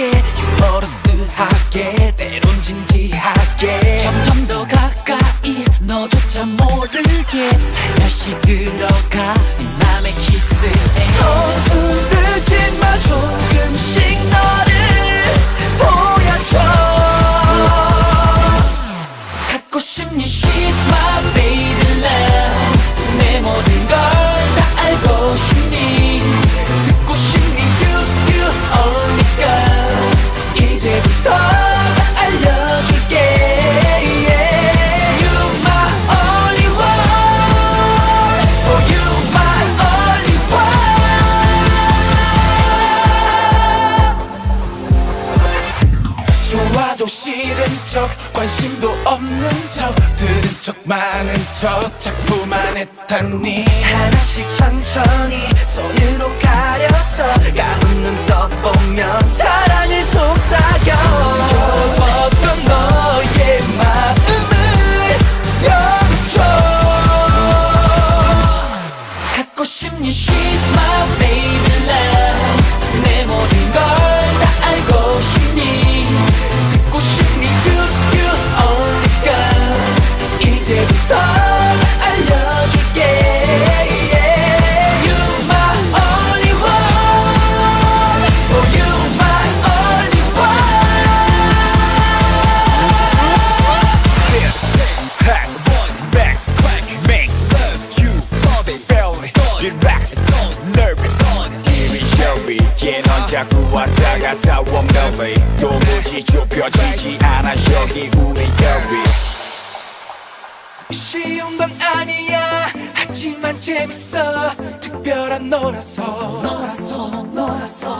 않게 유머러스하게 때론 진지하게. 점점 더 가까이 너조차 모르게 살며시 들어가 좋아도 싫은 척 관심도 없는 척 들은 척 많은 척 자꾸만 했다니. 하나씩 천천히 손으로 가 이리저리 넌 자꾸 왔다 갔다 원melly 도무지 좁혀지지 않아. 여기 우리 결이 쉬운 건 아니야. 하지만 재밌어. 특별한 너라서. 너라서 너라서